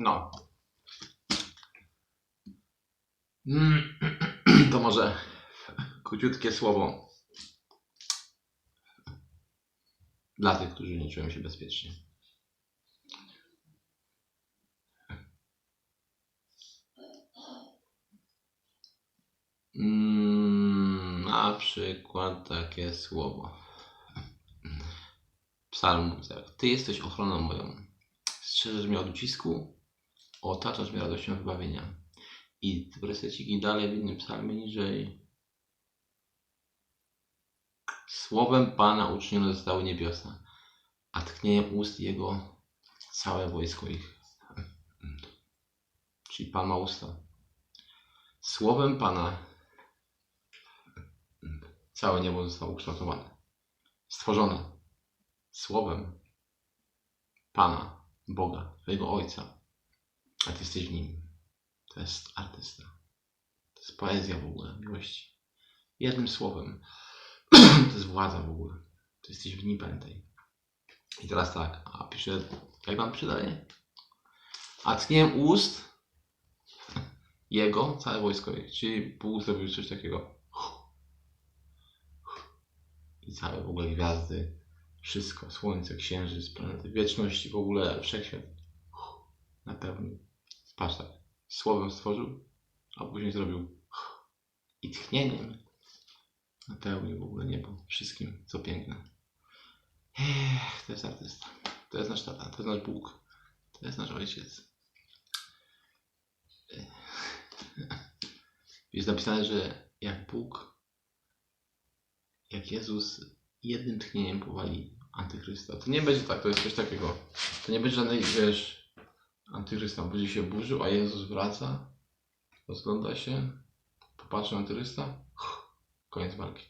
No. Mm, To może króciutkie słowo dla tych, którzy nie czują się bezpiecznie. Mm, Na przykład takie słowo. Psalm mówi tak. Ty jesteś ochroną moją. Strzeżesz mnie od ucisku, otaczasz mnie radością wybawienia. I werseciki dalej w innym psalmie niżej. Słowem Pana uczynione zostały niebiosa, a tchnieniem ust Jego całe wojsko ich. Czyli Pan ma usta. Słowem Pana całe niebo zostało ukształtowane. Stworzone. Słowem Pana, Boga, Twojego Ojca. A Ty jesteś w Nim. To jest artysta. To jest poezja w ogóle, miłości. Jednym słowem. to jest władza w ogóle. To jesteś w nim, pamiętaj. I teraz tak, a pisze, jak mam pisze dalej? A tchniem ust jego całe wojsko. Czyli Bóg zrobił coś takiego. I całe w ogóle gwiazdy, wszystko, słońce, księżyc, planety, wieczności, w ogóle wszechświat napełnił. Patrz tak, słowem stworzył, a później zrobił i tchnieniem napełnił w ogóle niebo wszystkim, co piękne. Ech, to jest artysta. To jest nasz tata, to jest nasz Bóg, to jest nasz ojciec. Jest napisane, że jak Bóg, jak Jezus jednym tchnieniem powali antychrysta, to nie będzie tak, to jest coś takiego. To nie będzie żadnej, wiesz, antychrysta będzie się burzył, a Jezus wraca, rozgląda się, popatrzy na koniec walki.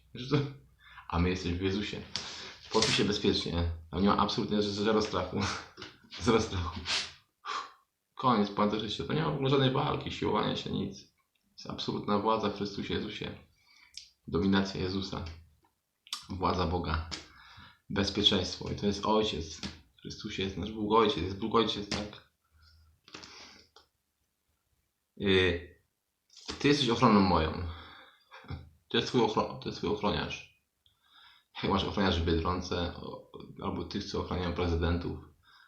A my jesteśmy w Jezusie. Poczuj się bezpiecznie. Tam nie ma absolutnie zero strachu. Zero strachu. Koniec po antychryście. To nie ma w ogóle żadnej walki, siłowania się, nic. Jest absolutna władza w Chrystusie Jezusie. Dominacja Jezusa. Władza Boga. Bezpieczeństwo. I to jest Ojciec. W Chrystusie jest nasz Bóg Ojciec. Jest Bóg Ojciec, tak? Yy, Ty jesteś ochroną moją. To jest twój, ochro- to jest twój ochroniarz. Jak masz ochroniarzy w Biedronce, albo tych, co ochraniają prezydentów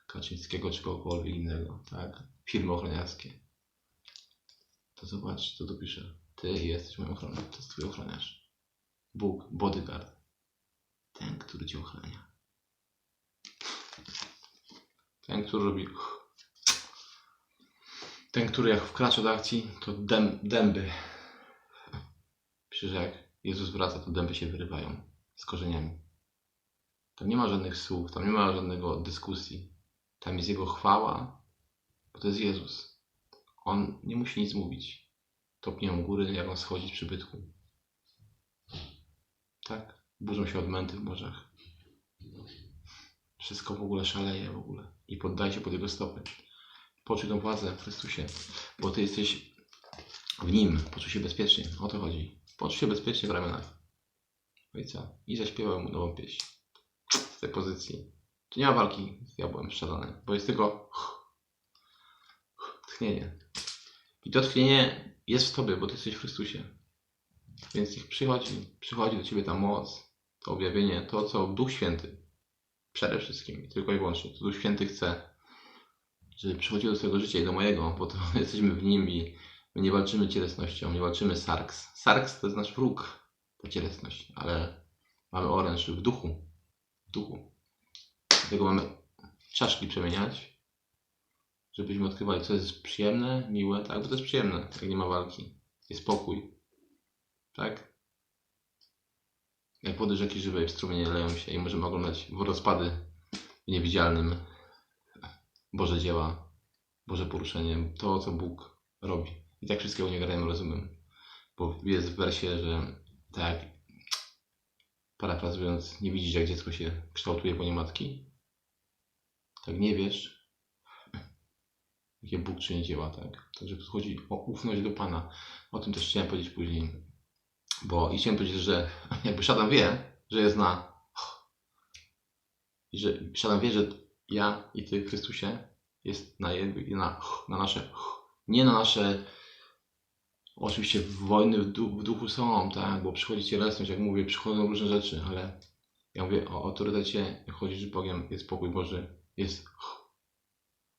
Kaczyńskiego czy kogokolwiek innego, tak? Firmy ochroniarskie. To zobacz, co tu pisze. Ty jesteś moją ochroną. To jest twój ochroniarz. Bóg, bodyguard. Ten, który cię ochrania. Ten, który robi... Ten, który jak wkracza do akcji, to dęb, dęby. Że jak Jezus wraca, to dęby się wyrywają z korzeniami. Tam nie ma żadnych słów, tam nie ma żadnego dyskusji. Tam jest Jego chwała, bo to jest Jezus. On nie musi nic mówić. Topnią góry, jak on schodzi przybytku. Tak? Burzą się odmęty w morzach. Wszystko w ogóle szaleje w ogóle. I poddaj się pod Jego stopy. Poczuj tą władzę w Chrystusie, bo Ty jesteś w Nim. Poczuj się bezpiecznie. O to chodzi. Poczuj się bezpiecznie w ramionach. No i co? Zaśpiewał mu nową pieśń. Z tej pozycji. Tu nie ma walki z diabłem szalone, bo jest tylko tchnienie. I to tchnienie jest w Tobie, bo Ty jesteś w Chrystusie. Więc niech przychodzi, przychodzi do Ciebie ta moc, to objawienie, to co Duch Święty przede wszystkim, tylko i wyłącznie, to Duch Święty chce, żeby przychodziło do Twojego życia i do mojego, bo to jesteśmy w Nim i my nie walczymy cielesnością, nie walczymy sarks. Sarks to jest nasz wróg, ta cielesność, ale mamy oręż w duchu. W duchu. Dlatego mamy czaszki przemieniać, żebyśmy odkrywali, co jest przyjemne, miłe, tak, bo to jest przyjemne, jak nie ma walki. Jest spokój. Tak? Jak wody rzeki żywej w strumienie leją się i możemy oglądać wodospady w niewidzialnym Boże dzieła, Boże poruszenie, to co Bóg robi. I tak wszystkiego nie grałem rozumem. Bo jest w wersie, że tak, parafrazując, nie widzisz jak dziecko się kształtuje po matki? Tak nie wiesz, jakie Bóg czyni dzieła, tak? Także chodzi o ufność do Pana. O tym też chciałem powiedzieć później. Bo i chciałem powiedzieć, że jakby szatan wie, że jest na... I że szatan wie, że ja i Ty Chrystusie jest na, na, na nasze, nie na nasze, oczywiście wojny w, w duchu są, tak, bo przychodzi cielesność, jak mówię, przychodzą różne rzeczy, ale ja mówię o autorytecie, jak chodzisz z Bogiem, jest pokój Boży, jest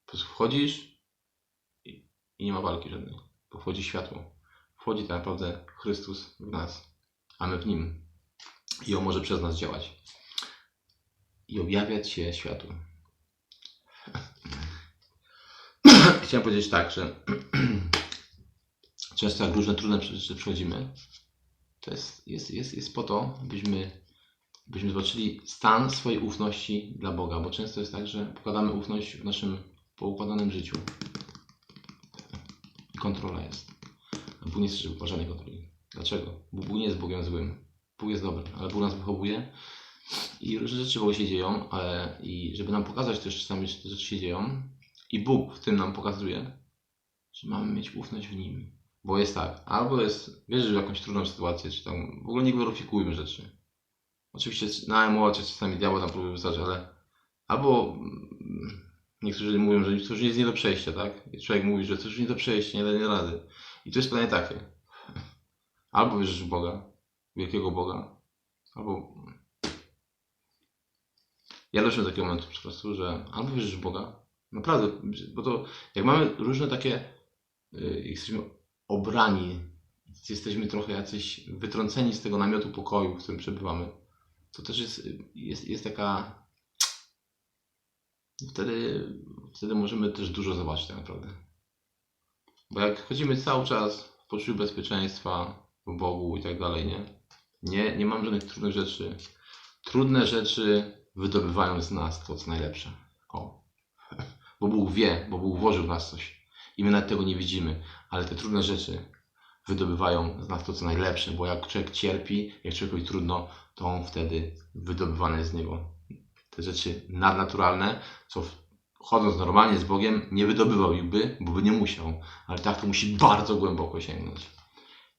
po prostu wchodzisz i, i nie ma walki żadnej, bo wchodzi światło, wchodzi tak naprawdę Chrystus w nas, a my w Nim. I On może przez nas działać. I objawiać się światu. Chciałem powiedzieć tak, że często jak różne trudne rzeczy przechodzimy, to jest, jest, jest, jest po to, byśmy, byśmy zobaczyli stan swojej ufności dla Boga, bo często jest tak, że pokładamy ufność w naszym poukładanym życiu. Kontrola jest. A Bóg nie chce, żeby żadnej kontroli. Dlaczego? Bo Bóg nie jest Bogiem złym. Bóg jest dobry, ale Bóg nas wychowuje i różne rzeczy w ogóle się dzieją, ale i żeby nam pokazać też czasami, że te rzeczy się dzieją i Bóg w tym nam pokazuje, że mamy mieć ufność w Nim. Bo jest tak, albo jest, wierzysz w jakąś trudną sytuację, czy tam, w ogóle nie gloryfikujmy rzeczy. Oczywiście na emocje czasami diabeł tam próbuje wystarczy, ale albo mm, niektórzy mówią, że coś jest nie do przejścia, tak? I człowiek mówi, że coś nie do przejścia, nie da rady. I to jest pytanie takie. Albo wierzysz w Boga, wielkiego Boga, albo ja doszedłem do takiego momentu po prostu, że albo wierzysz w Boga, naprawdę, bo to jak mamy różne takie, y, jesteśmy obrani, jesteśmy trochę jacyś wytrąceni z tego namiotu pokoju, w którym przebywamy, to też jest, jest, jest taka, wtedy, wtedy możemy też dużo zobaczyć tak naprawdę. Bo jak chodzimy cały czas w poczuciu bezpieczeństwa, w Bogu i tak dalej, nie? Nie, nie mam żadnych trudnych rzeczy. Trudne rzeczy wydobywają z nas to, co najlepsze. O. Bo Bóg wie, bo Bóg włożył w nas coś. I my nawet tego nie widzimy. Ale te trudne rzeczy wydobywają z nas to, co najlepsze. Bo jak człowiek cierpi, jak człowiekowi trudno, to on wtedy wydobywany jest z niego. Te rzeczy nadnaturalne, co chodząc normalnie z Bogiem, nie wydobywał bo by nie musiał. Ale tak to musi bardzo głęboko sięgnąć.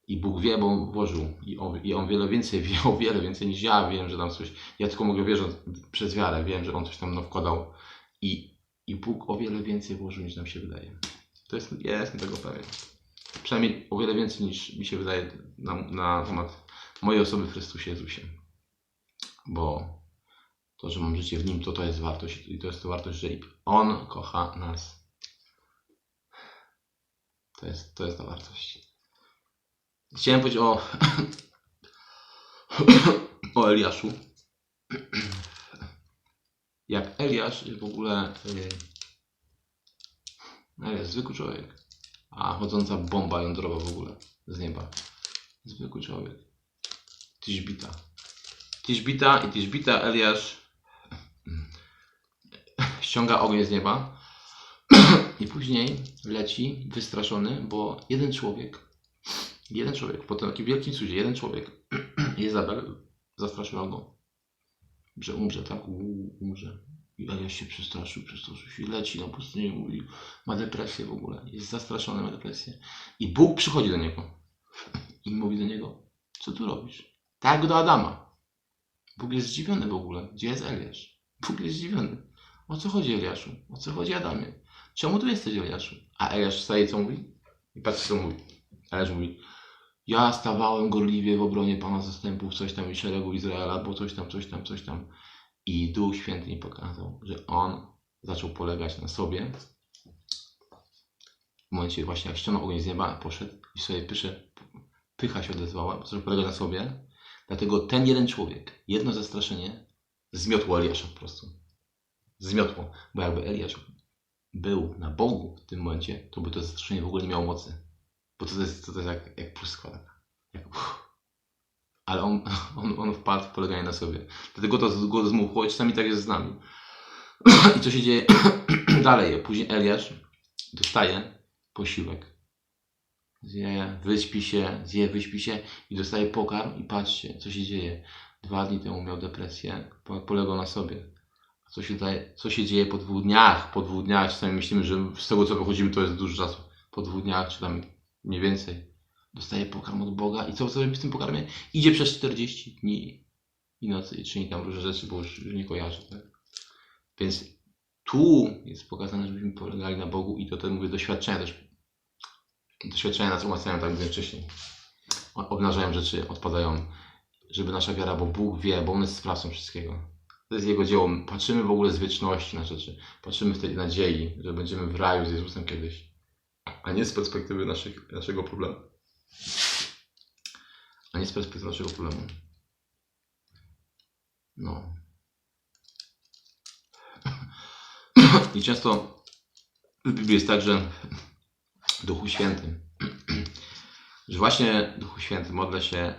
I Bóg wie, bo on włożył. I on, I on wiele więcej wie, o wiele więcej niż ja wiem, że tam coś. Ja tylko mogę wierzyć przez wiarę, wiem, że on coś tam wkładał. I, I Bóg o wiele więcej włożył niż nam się wydaje. To jest, ja jestem tego pewien. Przynajmniej o wiele więcej niż mi się wydaje na, na temat mojej osoby w Chrystusie Jezusie. Bo to, że mam życie w Nim, to to jest wartość. I to jest to wartość, że On kocha nas. To jest, to jest ta wartość. Chciałem powiedzieć o, o Eliaszu. Jak Eliasz w ogóle yy, Eliasz, zwykły człowiek, a chodząca bomba jądrowa w ogóle z nieba. Zwykły człowiek. Tiszbita. Tiszbita i Tiszbita Eliasz ściąga ogień z nieba i później leci wystraszony, bo jeden człowiek Jeden człowiek, po takim wielkim cudzie, jeden człowiek, Jezabel, zastraszyła go, że umrze, tak, u, umrze. I Eliasz się przestraszył, przestraszył się, leci na pustynię, mówi, ma depresję w ogóle, jest zastraszony, ma depresję. I Bóg przychodzi do niego i mówi do niego, co tu robisz? Tak do Adama. Bóg jest zdziwiony w ogóle, gdzie jest Eliasz? Bóg jest zdziwiony. O co chodzi Eliaszu? O co chodzi Adamie? Czemu tu jesteś Eliaszu? A Eliasz wstaje, co mówi? I patrz, co mówi. Eliasz mówi, ja stawałem gorliwie w obronie Pana zastępów, coś tam i szeregu Izraela, bo coś tam, coś tam, coś tam. I Duch Święty mi pokazał, że On zaczął polegać na sobie. W momencie właśnie jak ściągnął ogień z nieba, poszedł i sobie pysze, pycha się odezwała, zaczął polegać na sobie. Dlatego ten jeden człowiek, jedno zastraszenie, zmiotło Eliasza po prostu. Zmiotło. Bo jakby Eliasz był na Bogu w tym momencie, to by to zastraszenie w ogóle nie miało mocy. Bo to jest, to jest jak, jak pustka taka. Jak. Ale on, on, on wpadł w poleganie na sobie. Dlatego to go zmuchło i czasami tak jest z nami. I co się dzieje dalej? Później Eliasz dostaje posiłek. Zje, wyśpi się, zje, wyśpi się i dostaje pokarm i patrzcie, co się dzieje. Dwa dni temu miał depresję, po- polegał na sobie. A co się, daje, co się dzieje po dwóch dniach? Po dwóch dniach czasami myślimy, że z tego co wychodzimy to jest dużo czasu. Po dwóch dniach, czy tam mniej więcej, dostaje pokarm od Boga i co robi w tym pokarmie? Idzie przez 40 dni i nocy i czyni tam różne rzeczy, bo już, nie kojarzy. Tak? Więc tu jest pokazane, żebyśmy polegali na Bogu i to, to mówię, doświadczenia też. Doświadczenia nas umacniają, tak mówiłem wcześniej. Obnażają rzeczy, odpadają, żeby nasza wiara, bo Bóg wie, bo On jest sprawcą wszystkiego. To jest Jego dzieło. Patrzymy w ogóle z wieczności na rzeczy. Patrzymy w tej nadziei, że będziemy w raju z Jezusem kiedyś. A nie z perspektywy naszych, naszego problemu. A nie z perspektywy naszego problemu. No. I często w Biblii jest tak, że Duchu Świętym, że właśnie Duchu Święty modlę się,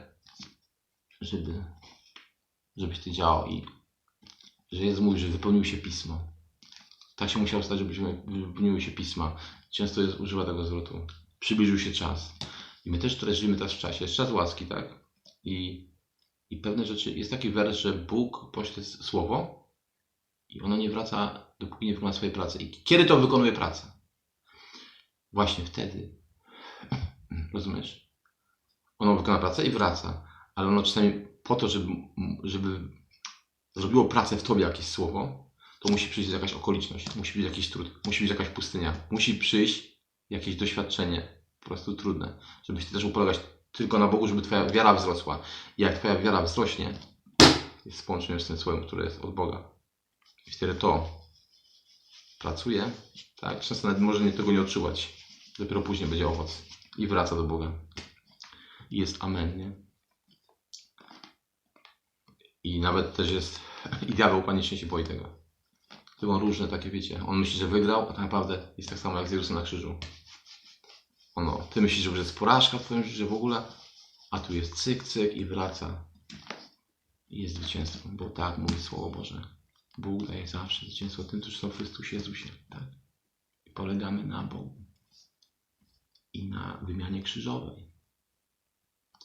żeby, żebyś Ty działał i że Jezus mówi, że wypełnił się Pismo. Tak się musiało stać, żebyśmy wypełniły się Pisma. Często jest, używa tego zwrotu. Przybliżył się czas. I my też teraz żyjemy teraz w czasie. Jest czas łaski, tak? I, I pewne rzeczy, jest taki wers, że Bóg pośle słowo i ono nie wraca, dopóki nie wykona swojej pracy. I kiedy to wykonuje pracę? Właśnie wtedy. Rozumiesz? Ono wykona pracę i wraca. Ale ono czasami po to, żeby, żeby zrobiło pracę w tobie jakieś słowo, to musi przyjść jakaś okoliczność, musi być jakiś trud, musi być jakaś pustynia, musi przyjść jakieś doświadczenie, po prostu trudne, żebyś ty też mógł polegać tylko na Bogu, żeby twoja wiara wzrosła. I jak twoja wiara wzrośnie, jest połączenie z tym słowem, które jest od Boga. I wtedy to pracuje, tak? Często nawet może nie tego nie odczuwać. Dopiero później będzie owoc i wraca do Boga. I jest amen, nie? I nawet też jest, i diabeł panicznie się boi tego. Są różne takie, wiecie, on myśli, że wygrał, a tak naprawdę jest tak samo jak z Jezusem na krzyżu. Ono, ty myślisz, że jest porażka w twoim życiu, w ogóle, a tu jest cyk, cyk i wraca. I jest zwycięstwo, bo tak mówi Słowo Boże. Bóg daje zawsze zwycięstwo tym, którzy są w Chrystusie Jezusie, tak? I polegamy na Bogu. I na wymianie krzyżowej.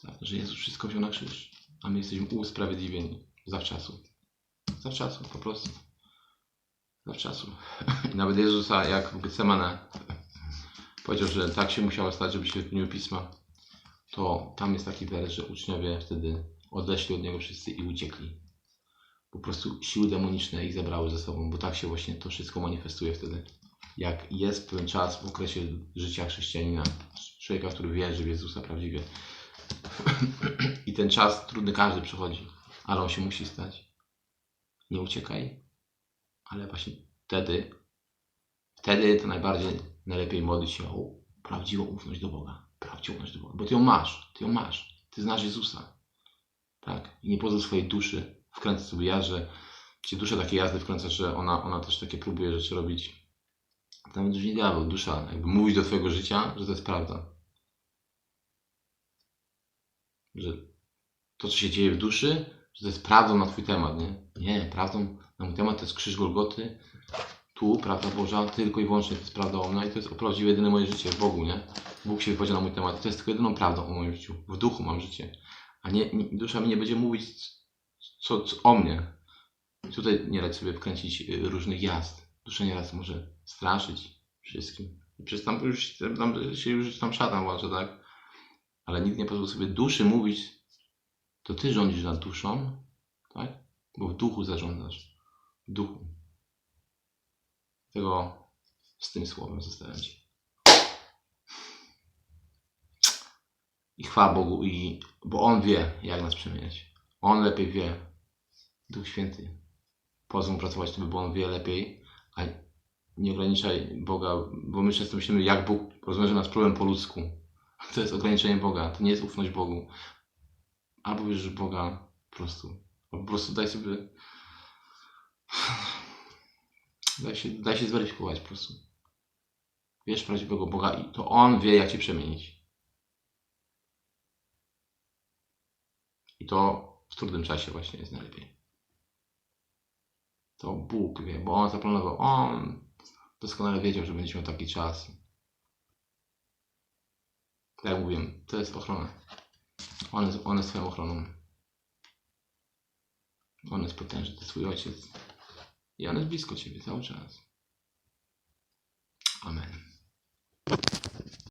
Tak, że Jezus wszystko wziął na krzyż, a my jesteśmy usprawiedliwieni zawczasu. Zawczasu, po prostu. Zawczasu. I nawet Jezusa, jak w Getsemane powiedział, że tak się musiało stać, żeby się wypełniły pisma, to tam jest taki wers, że uczniowie wtedy odeszli od Niego wszyscy i uciekli. Po prostu siły demoniczne ich zabrały ze sobą, bo tak się właśnie to wszystko manifestuje wtedy. Jak jest pewien czas w okresie życia chrześcijanina, człowieka, który wierzy w Jezusa prawdziwie, i ten czas trudny każdy przychodzi, ale on się musi stać. Nie uciekaj, ale właśnie wtedy, wtedy to najbardziej, najlepiej modlić się o prawdziwą ufność do Boga. Prawdziwą ufność do Boga, bo ty ją masz, ty ją masz. Ty znasz Jezusa. Tak? I nie pozwól swojej duszy wkręcać sobie jazd, że ci dusza takie jazdy wkręca, że ona, ona też takie próbuje rzeczy robić. Tam już nie diabeł, dusza, jakby mówić do twojego życia, że to jest prawda że to, co się dzieje w duszy, że to jest prawdą na Twój temat, nie? Nie, prawdą na mój temat to jest krzyż Golgoty. Tu, prawda Boża, tylko i wyłącznie to jest prawda o mnie i to jest o prawdziwe jedyne moje życie w Bogu, nie? Bóg się wypowiedział na mój temat. To jest tylko jedyną prawdą o moim życiu. W duchu mam życie. A nie, nie dusza mi nie będzie mówić co, co o mnie. Tutaj nie dać sobie wkręcić y, różnych jazd. Dusza nieraz może straszyć wszystkim. I przez tam już tam się już tam szatan walczy, tak? ale nikt nie pozwól sobie duszy mówić, to ty rządzisz nad duszą, tak? Bo w duchu zarządzasz. Duchu. Tego z tym słowem zostawiam ci. I chwała Bogu, i, bo On wie, jak nas przemieniać. On lepiej wie. Duch Święty. Pozwól pracować, to by On wie lepiej, a nie ograniczaj Boga, bo my często myślimy, jak Bóg rozwiąże nas problem po ludzku. To jest ograniczenie Boga, to nie jest ufność Bogu. Albo wierzysz Boga po prostu. Po prostu daj sobie. Daj się, daj się zweryfikować po prostu. Wierz w prawdziwego Boga i to On wie, jak cię przemienić. I to w trudnym czasie właśnie jest najlepiej. To Bóg wie, bo On zaplanował. On doskonale wiedział, że będzie miał taki czas. Tak jak mówiłem, to jest ochrona. On jest, on jest Twoją ochroną. On jest potężny, to jest Twój ojciec. I on jest blisko Ciebie cały czas. Amen.